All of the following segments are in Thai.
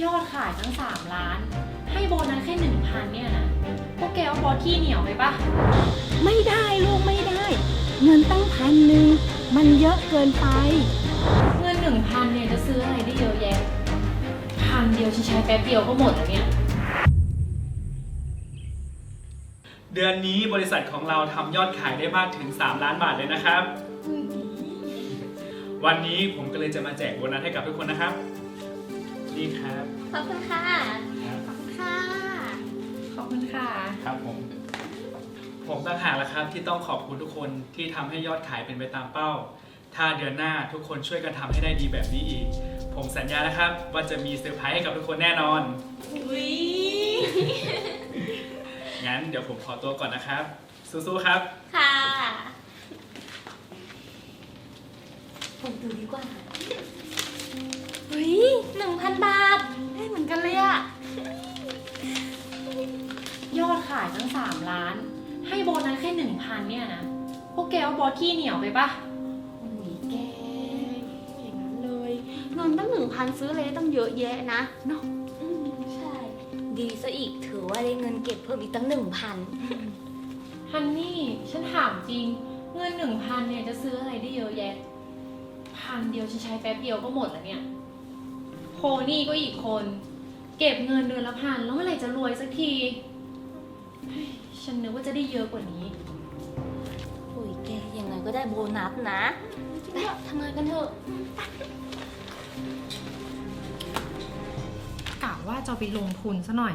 ยอดขายตั้งสามล้าน ให้โบนัสแค่หนึ่งพันเนี่ยนะพวกแกว่าบอสขี้เหนียวไปปะไม่ได้ลูกไม่ได้ เงินตั้งพันหนึ่งมันเยอะเกินไป เงินหนึ่งพันเนี่ยจะซื้ออะไรได้เยอะแยะพันเดียวฉันใช้แป๊บเดียวก็หมดแล้วเนี่ยเดือนนี้บริษัทของเราทำยอดขายได้มากถึง 3 ล้านบาทเลยนะครับ วันนี้ผมก็เลยจะมาแจกโบนัสให้กับทุกคนนะครับ นี่ครับ ขอบคุณค่ะ ขอบคุณค่ะ ขอบคุณค่ะ ครับผม ผมต่างหากละครับที่ต้องขอบคุณทุกคนที่ทำให้ยอดขายเป็นไปตามเป้า ถ้าเดือนหน้าทุกคนช่วยกันทำให้ได้ดีแบบนี้อีก ผมสัญญานะครับว่าจะมีเซอร์ไพรส์ให้กับทุกคนแน่นอน อุ้ยงั้นเดี๋ยวผมขอตัวก่อนนะครับ สู้ๆครับ ค่ะ ผมดูดีกว่า เฮ้ยหนึ่งพันบาท ได้เหมือนกันเลยอะยอดขายตั้งสามล้าน ให้โบนัสแค่หนึ่งพันเนี่ยนะ พวกแกว่าบอสขี้เหนียวไปปะอุ้ยแกอย่างนั้นเลย เงินตั้งหนึ่งพันซื้อเลยตั้งเยอะแยะนะเนาะอืมใช่ ดีซะอีกถือว่าได้เงินเก็บเพิ่มอีกตั้งหนึ่งพันฮันนี่ ฉันถามจริง เงินหนึ่งพันเนี่ยจะซื้ออะไรได้เยอะแยะ พันเดียวฉันใช้แป๊บเดียวก็หมดแล้วเนี่ย โคนี่ก็อีกคน เก็บเงินเดือนละพันแล้วเมื่อไหร่จะรวยสักทีเฮ้ยฉันนึกว่าจะได้เยอะกว่านี้อุ้ยแกยังไงก็ได้โบนัสนะไปทำงานกันเถอะกะว่าจะไปลงทุนซะหน่อย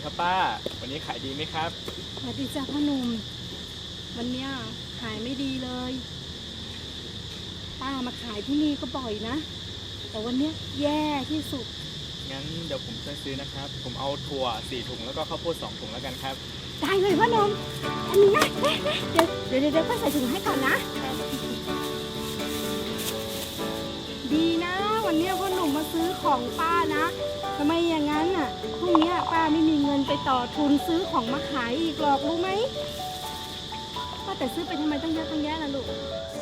ดีครับป้า วันนี้ขายดีไหมครับ สวัสดีจ้าพ่อหนุ่ม วันเนี้ยขายไม่ดีเลย ป้ามาขายที่นี่ก็บ่อยนะ แต่วันเนี้ยแย่ที่สุด งั้นเดี๋ยวผมช่วยซื้อนะครับ ผมเอาถั่ว4ถุงแล้วก็ข้าวโพด2ถุงแล้วกันครับ ได้เลยพ่อหนุ่มอันนี้นะเดี๋ยวเดี๋ยวเดี๋ยวเดี๋ยวป้าใส่ถุงให้ก่อนนะ ดีนะ วันเนี้ยพ่อหนุ่มมา ซื้อของป้านะทำไมอย่างนั้นน่ะพรุ่งเนี้ยป้าไม่มีเงินไปต่อทุนซื้อของมาขายอีกหรอกรู้ไหมป้าแต่ซื้อไปทำไมตั้งเยอะตั้งแยะล่ะลูก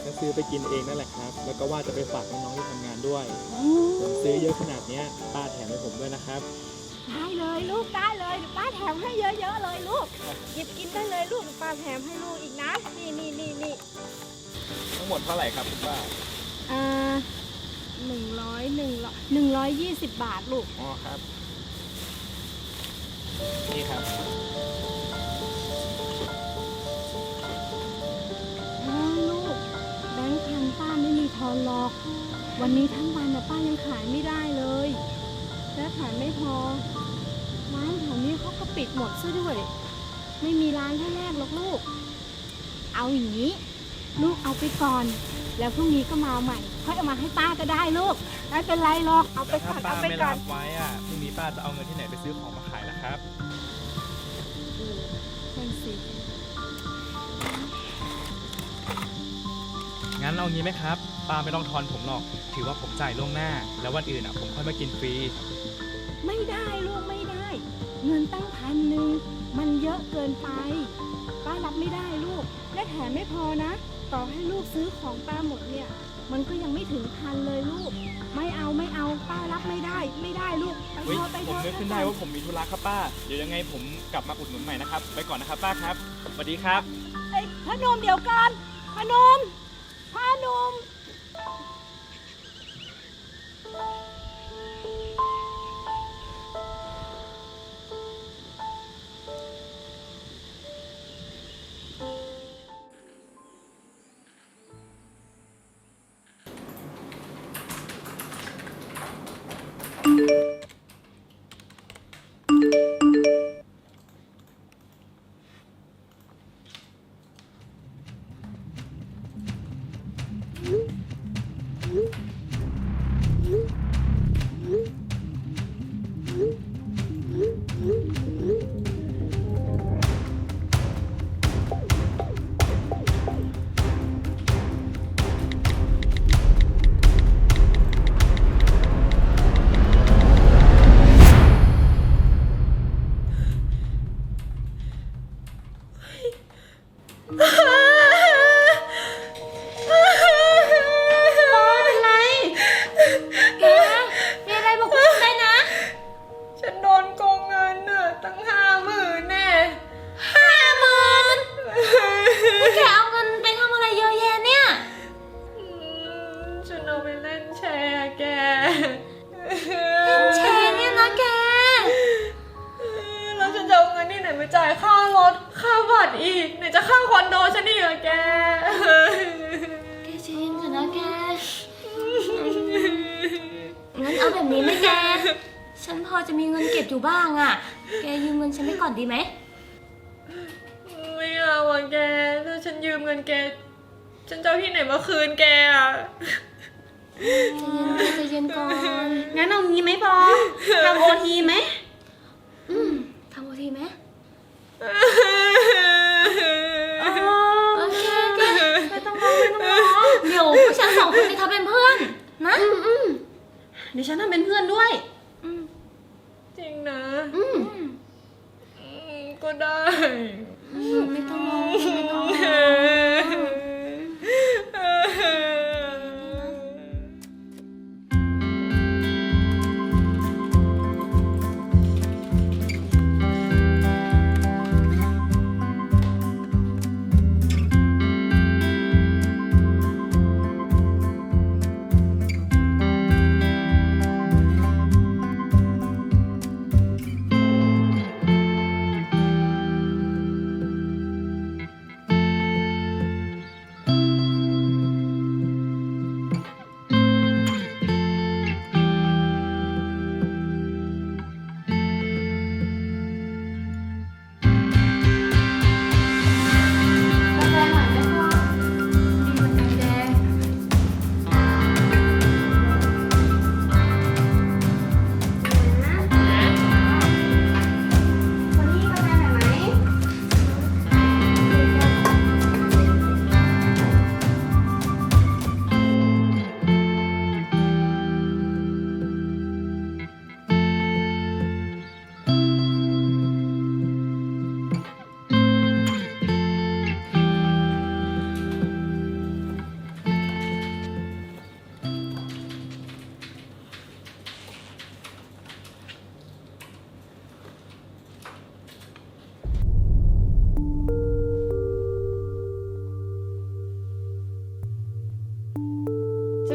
ก็ซื้อไปกินเองนั่นแหละครับ แล้วก็ว่าจะไปฝากน้องๆที่ทำงานด้วยอืมผมซื้อเยอะขนาดเนี้ยป้าแถมให้ผมด้วยนะครับ ได้เลยลูกได้เลยเดี๋ยวป้าแถมให้เยอะๆเลยลูกหยิบกินได้เลยลูกเดี๋ยวป้าแถมให้ลูกอีกนะ นี่นี่นี่นี่ทั้งหมดเท่าไหร่ครับคุณป้าอ่า หนึ่งร้อยหนึ่งร้อยหนึ่งร้อยยี่สิบบาทลูก อ๋อครับ นี่ครับ อ้าวลูก แบงค์พันป้าไม่มีทอนหรอก วันนี้ทั้งวันนะป้ายังขายไม่ได้เลย และขายไม่พอ ร้านแถวนี้เขาก็ปิดหมดซะด้วย ไม่มีร้านให้แลกหรอกลูก เอาอย่างนี้ ลูกเอาไปก่อน แล้วพรุ่งนี้ก็มาใหม่ ค่อยเอามาให้ป้าก็ได้ลูกไม่เป็นไรหรอกเอาไปแต่ก่ถ้าอนป้าเอาไปไม่ก่อรันบไว้อะพรุ่งนี้ป้าจะเอาเงินที่ไหนไปซื้อของมาขายล่ะครับ นั่นสิงั้นเอางี้ไหมครับ ป้าไม่ต้องทอนผมหรอก ถือว่าผมจ่ายล่วงหน้า แล้ววันอื่นอะผมค่อยมากินฟรี ไม่ได้ลูกไม่ได้ เงินตั้งพันหนึ่งมันเยอะเกินไป ป้ารับไม่ได้ลูกและแถมไม่พอนะ ต่อให้ลูกซื้อของป้าหมดเนี่ย มันก็ยังไม่ถึงพันเลยลูก ไม่เอาไม่เอาป้ารับไม่ได้ ไม่ได้ลูกไปเฮ้ยเถอะไปผมเถอะนึกขึ้นได้ว่าผมมีธุระครับป้า เดี๋ยวยังไงผมกลับมาอุดหนุนใหม่นะครับ ไปก่อนนะครับป้าครับสวัสดีครับเอ้ยพนมเดี๋ยวก่อนพนมพนม Ah! อนดีไหม ไม่เอาอะแก ถ้าฉันยืมเงินแก ฉันจะเอาที่ไหนมาคืนแกอะใจเย็นก่อนใจเย็นก่อน งั้นเอางี้ไหมบอทำโอทีไหมอืมทำโอทีไหมอ๋อโอเคโอเคไม่ต้องร้องไม่ต้องร้องเดี๋ยวพวกฉันสองคนจะทำเป็นเพื่อน นะเดี๋ยวฉันทำเป็นเพื่อนด้วยอืมจริงนะ อืมอืม ก็ได้ ไม่ต้องร้องไม่ต้อง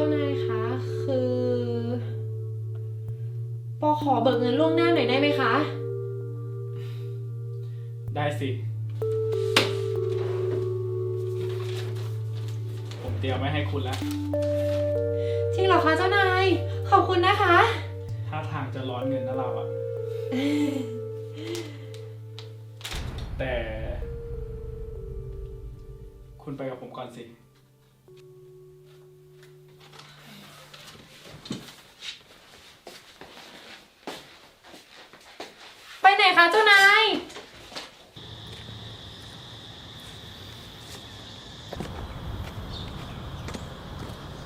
านายคะคือปอขอเบิกเงินล่วงหน้าหน่อยได้ไหมคะ ได้สิ ผมเตรียมไว้ให้คุณแล้ว จริงเหรอคะเจ้านาย ขอบคุณนะคะ ถ้าทางจะร้อนเงินนะเราอะแต่ คุณไปกับผมก่อนสิ ไปไหนคะเจ้านาย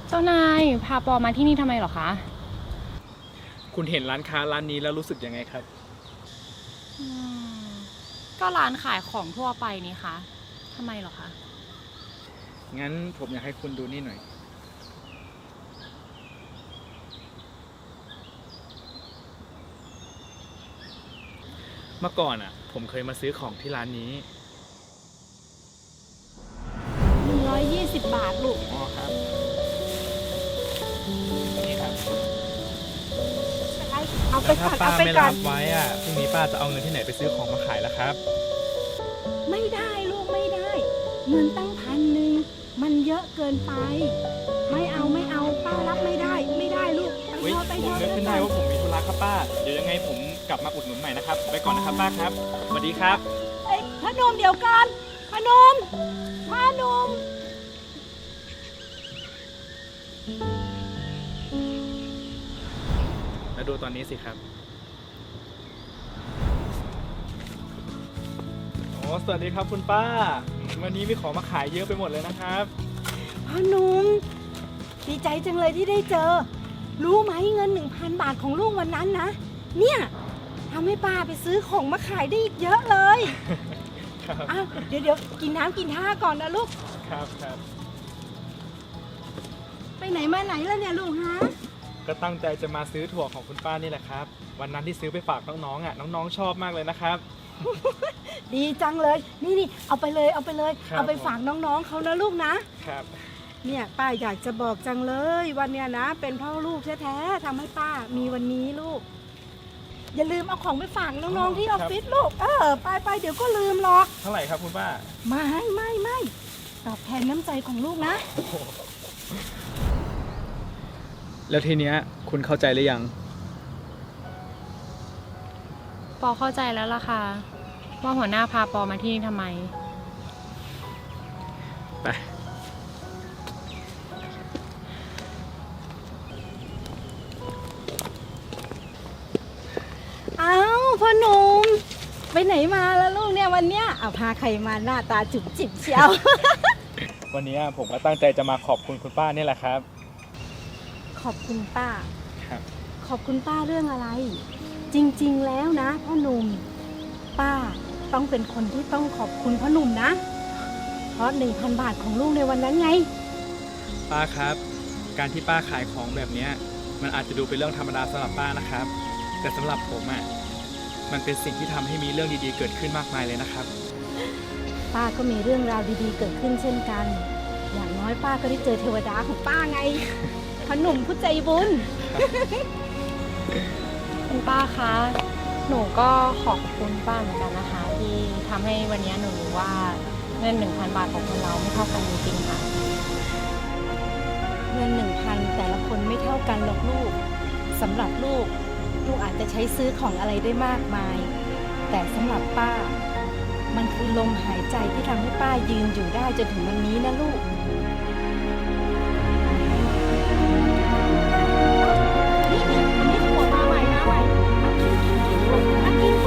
เจ้านาย พาปอมาที่นี่ทำไมเหรอคะ คุณเห็นร้านค้าร้านนี้แล้วรู้สึกยังไงครับ ก็ร้านขายของทั่วไปนี่คะทำไมเหรอคะ งั้นผมอยากให้คุณดูนี่หน่อย เมื่อก่อนอะ ผมเคยมาซื้อของที่ร้านนี้ 120 บาทลูก เอาไปแต่ก่ถ้าอนป้าเอาไปไม่ก่อรันบไว้อะพรุ่งนี้ป้าจะเอาเงินที่ไหนไปซื้อของมาขายล่ะครับ ไม่ได้ลูกไม่ได้ เงินตั้งพันหนึ่งมันเยอะเกินไป ไม่เอาไม่เอาป้ารับไม่ได้ ไม่ได้ลูกไปเฮ้ยเถอะไปผมเถอะนึกขึ้นได้ว่าผมมีธุระครับป้า เดี๋ยวยังไงผมกลับมาอุดหนุนใหม่นะครับ ไปก่อนนะครับป้าครับ สวัสดีครับ เอ้ยพนมเดี๋ยวก่อนพนมพนม แล้วดูตอนนี้สิครับโอ้สวัสดีครับคุณป้า วันนี้มีของมาขายเยอะไปหมดเลยนะครับพนมดีใจจังเลยที่ได้เจอ รู้ไหมเงิน 1,000 บาทของลูกวันนั้นนะ เนี่ยทำให้ป้าไปซื้อของมาขายได้อีกเยอะเลยครับ อ้าวเดี๋ยวเดี๋ยวกินน้ำกินท่าก่อนนะลูก ครับครับไปไหนมาไหนแล้วเนี่ยลูกฮะ ก็ตั้งใจจะมาซื้อถั่วของคุณป้านี่แหละครับ วันนั้นที่ซื้อไปฝากน้องๆอะน้องๆชอบมากเลยนะครับ ดีจังเลย นี่นี่เอาไปเลยเอาไปเลย ครับ เอาไปฝากน้องๆเขานะลูกนะ ครับ เนี่ยป้าอยากจะบอกจังเลยวันเนี้ยนะ เป็นเพ่อลูกแท้ๆทำให้ป้ามีวันนี้ลูก อย่าลืมเอาของไปฝากน้องๆที่ออฟฟิศลูก เออ ไปไปๆเดี๋ยวก็ลืมหรอก เท่าไหร่ครับคุณป้าไม่ไม่ไม่ตอบแทนน้ำใจของลูกนะ แล้วทีเนี้ยคุณเข้าใจหรือยัง ปอเข้าใจแล้วล่ะค่ะ ว่าหัวหน้าพาปอมาที่นี่ทำไม ไปเอ้าพ่อหนุ่มไปไหนมาแล้วลูกเนี่ยวันเนี้ยเอาพาใครมาหน้าตาจุ๋มจิ๋มเชียว วันนี้ผมก็ตั้งใจจะมาขอบคุณคุณป้านี่แหละครับ ขอบคุณป้า ครับ ขอบคุณป้าเรื่องอะไร จริงๆแล้วนะพ่อหนุ่ม ป้าต้องเป็นคนที่ต้องขอบคุณพ่อหนุ่มนะ เพราะหนึ่งพันบาทของลูกในวันนั้นไง ป้าครับ การที่ป้าขายของแบบเนี้ยมันอาจจะดูเป็นเรื่องธรรมดาสำหรับป้านะครับ แต่สำหรับผมอะมันเป็นสิ่งที่ทำให้มีเรื่องดีๆเกิดขึ้นมากมายเลยนะครับ ป้าก็มีเรื่องราวดีๆเกิดขึ้นเช่นกัน อย่างน้อยป้าก็ได้เจอเทวดาของป้าไง พ่อหนุ่มผู้ใจบุญ คุณป้าคะ หนูก็ขอบคุณป้าเหมือนกันนะคะ ที่ทำให้วันนี้หนูรู้ว่าเงินหนึ่งพันบาทของคนเราไม่เท่ากันจริงๆค่ะ เงินหนึ่งพันแต่ละคนไม่เท่ากันหรอกลูกสำหรับลูก ลูกอาจจะใช้ซื้อของอะไรได้มากมาย แต่สำหรับป้า มันคือลมหายใจที่ทำให้ป้ายืนอยู่ได้จนถึงวันนี้นะลูก 快，给给给我，